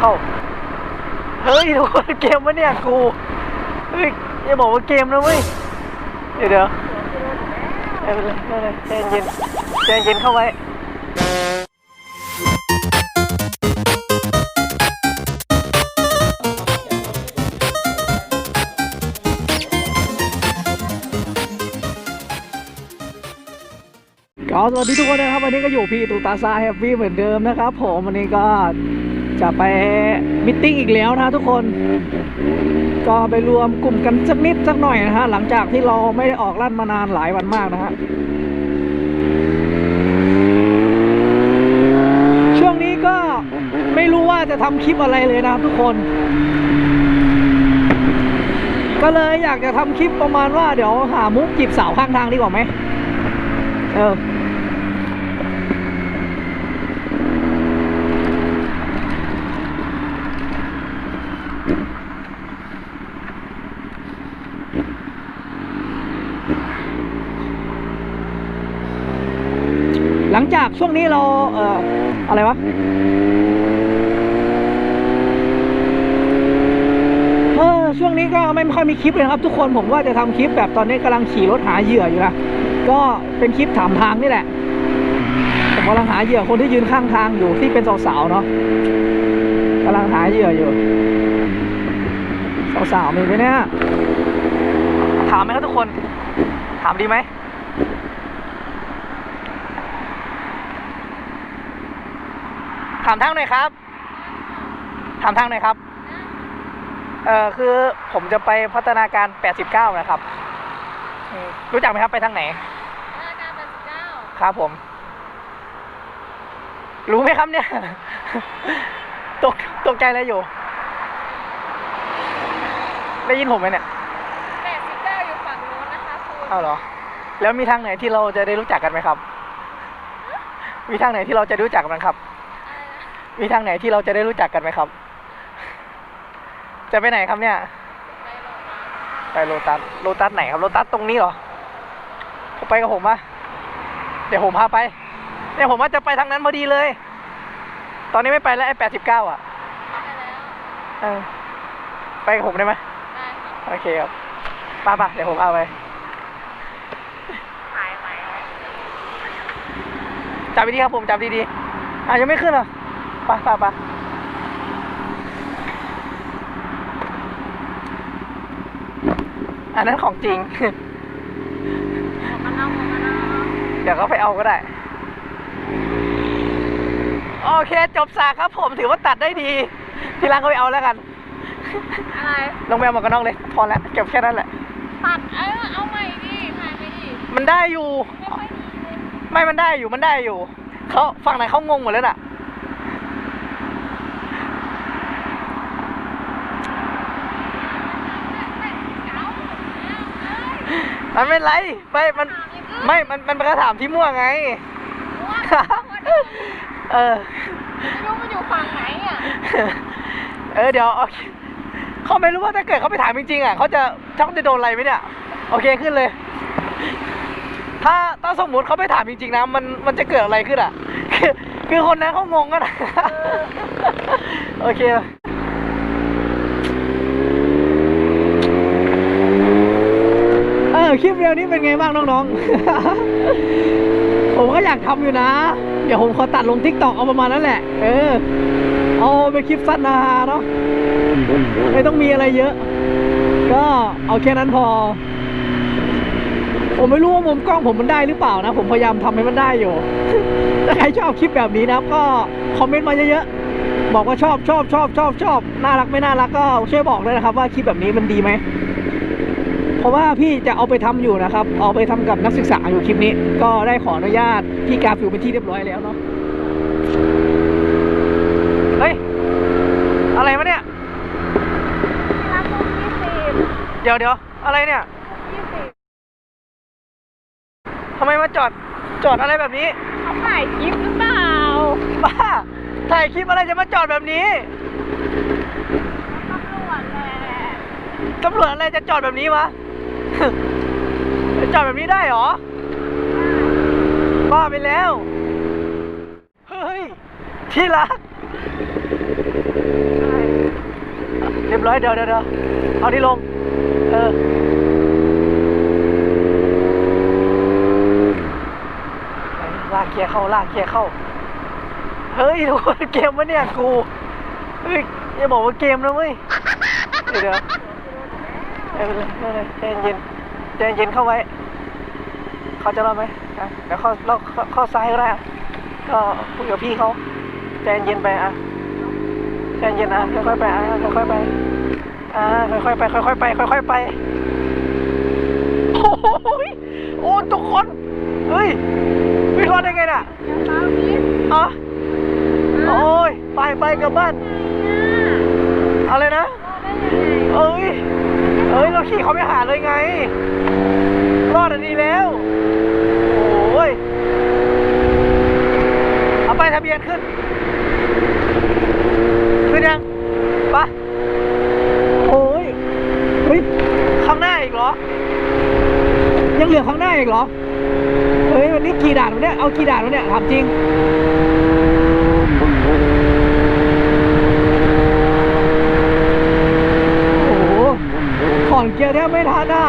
เข้า เฮ้ยทุกคนเกมวะเนี่ยกูเฮ้ยอย่าบอกว่าเกมนะเว้ย เดี๋ยวเดี๋ยวไม่เป็นไม่เป็นไรใจเย็นใจเย็นเข้าไว้ ก็สวัสดีทุกคนนะครับ วันนี้ก็อยู่พี่ตูตาซาแฮปปี้เหมือนเดิมนะครับผมวันนี้ก็จะไปมิทติ้งอีกแล้วนะทุกคน ก็ไปรวมกลุ่มกันสักนิดสักหน่อยนะฮะหลังจากที่เราไม่ได้ออกลั่นมานานหลายวันมากนะฮะช่วงนี้ก็ไม่รู้ว่าจะทำคลิปอะไรเลยนะครับทุกคน ก็เลยอยากจะทำคลิปประมาณว่าเดี๋ยวหามุกจีบสาวข้างทางดีกว่าไหม เออหลังจากช่วงนี้เราเอ่ออะไรวะเออช่วงนี้ก็ไม่ค่อยมีคลิปเลยครับ ทุกคนผมว่าจะทำคลิปแบบตอนนี้กำลังขี่รถหาเหยื่ออยู่นะ ก็เป็นคลิปถามทางนี่แหละผมกำลังหาเหยื่อคนที่ยืนข้างทางอยู่ที่เป็นสาวๆเนาะกำลังหาเหยื่ออยู่สาวๆมีไหมเนี่ยถามไหมครับทุกคน ถามดีไหมถามทางหน่อยครับถามทางหน่อยครับ เอ่อคือผมจะไปพัฒนาการ 89 นะครับ อืมรู้จักไหมครับไปทางไหนราชการแปดสิบเก้าครับผม รู้ไหมครับเนี่ย ตกตกใจอะไรอยู่ ได้ยินผมไหมเนี่ย แปดสิบเก้าอยู่ฝั่งนู้นนะคะคุณเอาเหรอ แล้วมีทางไหนที่เราจะได้รู้จักกันไหมครับ มีทางไหนที่เราจะรู้จักกันครับ อะไรนะมีทางไหนที่เราจะได้รู้จักกันไหมครับ จะไปไหนครับเนี่ย ไปโรงพยาบาลไปโลตัสโลตัสไหนครับโลตัสตรงนี้เหรอผมไปกับผมปะเดี๋ยวผมพาไปเนี่ยผมว่าจะไปทางนั้นพอดีเลย ตอนนี้ไม่ไปแล้วไอ้แปดสิบเก้าอะไปแล้วเออไปกับผมได้ไหมได้ค่ะโอเคครับป้าป่ะเดี๋ยวผมเอาไปหายไหมจับดีๆครับผมจับดีๆอะยังไม่ขึ้นเหรอไป้าป้าป้า อันนั้นของจริงหมวกกันน็อกหมวกกันน็อกเดี๋ยวก็ไปเอาก็ได้ โอเค จบสากครับผมถือว่าตัดได้ดี ที่ร้านก็ไปเอาแล้วกัน อะไรลงไปเอาหมวกกันน็อกเลย พอแล้วเก็บแค่นั้นแหละ ตัด เออเอาใหม่ดิถ่ายไปดิมันได้อยู่ ไม่ค่อยดีเลย ไม่มันได้อยู่มันได้อยู่ เขาฝั่งไหนเขางงหมดแล้วน่ะ มันไม่เป็นไรไปมันไม่ มันมันเป็นคำถามที่มั่วไง เออ ไม่รู้มันอยู่ฝั่งไหนอะเออเดี๋ยวโอเคเขาไม่รู้ว่าถ้าเกิดเขาไปถามจริงๆอะเขาจะชักจะโดนอะไรไหมเนี่ย โอเคขึ้นเลย ถ้าถ้าสมมติเขาไปถามจริงๆนะมันมันจะเกิดอะไรขึ้นอะ คือคือคนนั้นเขางงกันอะโอเค เออคลิปเร็วนี้เป็นไงบ้างน้องๆ ผมก็อยากทำอยู่นะ เดี๋ยวผมขอตัดลงทิกตอกเอาประมาณนั้นแหละ เออ เอาเป็นคลิปสั้นนะฮะเนาะ ไม่ต้องมีอะไรเยอะ ก็เอาแค่นั้นพอ ผมไม่รู้ว่ามุมกล้องผมมันได้หรือเปล่านะ ผมพยายามทำให้มันได้อยู่ ถ้าใครชอบคลิปแบบนี้นะก็คอมเมนต์มาเยอะๆ บอกว่าชอบชอบชอบชอบชอบ น่ารักไม่น่ารักก็ช่วยบอกด้วยนะครับว่าคลิปแบบนี้มันดีไหม เพราะว่าพี่จะเอาไปทำอยู่นะครับ เอาไปทำกับนักศึกษาอยู่คลิปนี้ ก็ได้ขออนุญาตพี่กาฟิวเป็นที่เรียบร้อยแล้วเนาะเฮ้ยอะไรวะเนี่ยรับมุกยี่สิบเดี๋ยวเดี๋ยวอะไรเนี่ยยี่สิบทำไมมาจอดจอดอะไรแบบนี้เขาถ่ายคลิปหรือเปล่าบ้าถ่ายคลิปอะไรจะมาจอดแบบนี้ตำรวจแหละตำรวจอะไรจะจอดแบบนี้วะ จอดแบบนี้ได้หรอ บ้าไปแล้ว เฮ้ย ที่รักร้อยเดี๋ยเดี๋ยวเดี๋ยวเอาที่ลง เออลากเกียร์เข้าลากเกียร์เข้า เฮ้ยทุกคนเกมวะเนี่ยกู เฮ้ยอย่าบอกว่าเกมนะเว้ย เดี๋ยว ไม่เป็นไรไม่เป็นไรใจเย็นใจเย็นเข้าไว้ เขาจะรอดไหมอะเดี๋ยวเข้าเราเข้าเข้าซ้ายก็ได้อะก็คุยกับพี่เขาใจเย็นไปอะใจเย็นอะค่อยๆไปอะค่อยๆไปอ่าค่อยๆไป ค่อยๆไป ค่อยๆไปโอ้โหโอ้ทุกคนเฮ้ยพี่รอดได้ไงน่ะเช้านี้อ๋อโอ้ยไปไปกลับบ้านเอาเลยนะรอดได้ยังไงเอ้ย เอ้ย เราขี่เขาไม่หาเลยไง รอดอันนี้แล้ว โอ้ย เอาไปทะเบียนขึ้น ขึ้นยังไปะโอ้ยเฮ้ย ข้างหน้าอีกเหรอ ยังเหลือข้างหน้าอีกเหรอ เฮ้ย วันนี้กี่ด่านวะเนี่ยเอากี่ด่านวะเนี่ยถามจริง อนเกียร์แทบไม่ทันอะ